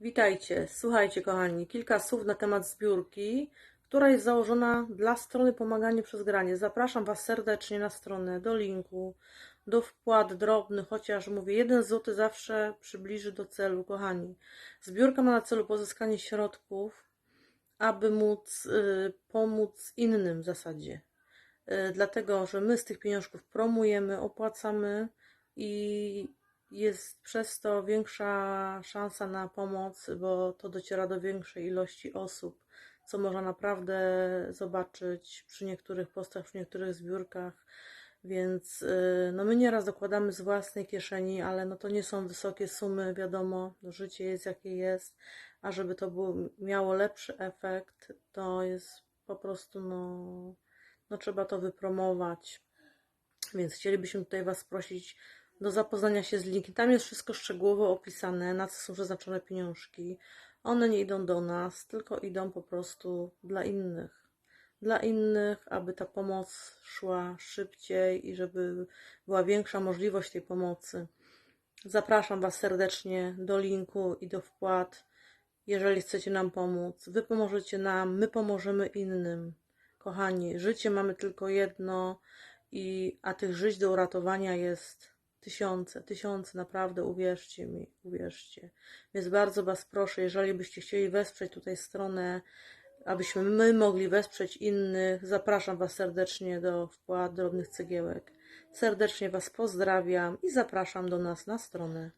Witajcie. Słuchajcie, kochani, kilka słów na temat zbiórki, która jest założona dla strony Pomaganie przez Granie. Zapraszam Was serdecznie na stronę, do linku, do wpłat drobnych, chociaż mówię, jeden złoty zawsze przybliży do celu, kochani. Zbiórka ma na celu pozyskanie środków, aby móc y, pomóc innym w zasadzie. Y, dlatego, że my z tych pieniążków promujemy, opłacamy i jest przez to większa szansa na pomoc, bo to dociera do większej ilości osób, co można naprawdę zobaczyć przy niektórych postach, przy niektórych zbiórkach. Więc y, no my nieraz dokładamy z własnej kieszeni, ale no to nie są wysokie sumy, wiadomo, życie jest jakie jest, a żeby to było, miało lepszy efekt, to jest po prostu no, no trzeba to wypromować. Więc chcielibyśmy tutaj Was prosić do zapoznania się z linkiem. Tam jest wszystko szczegółowo opisane, na co są przeznaczone pieniążki. One nie idą do nas, tylko idą po prostu dla innych. Dla innych, aby ta pomoc szła szybciej i żeby była większa możliwość tej pomocy. Zapraszam Was serdecznie do linku i do wpłat. Jeżeli chcecie nam pomóc, Wy pomożecie nam, my pomożemy innym. Kochani, życie mamy tylko jedno, i, a tych żyć do uratowania jest tysiące, tysiące, naprawdę, uwierzcie mi, uwierzcie. Więc bardzo Was proszę, jeżeli byście chcieli wesprzeć tutaj stronę, abyśmy my mogli wesprzeć innych, zapraszam Was serdecznie do wpłat drobnych cegiełek. Serdecznie Was pozdrawiam i zapraszam do nas na stronę.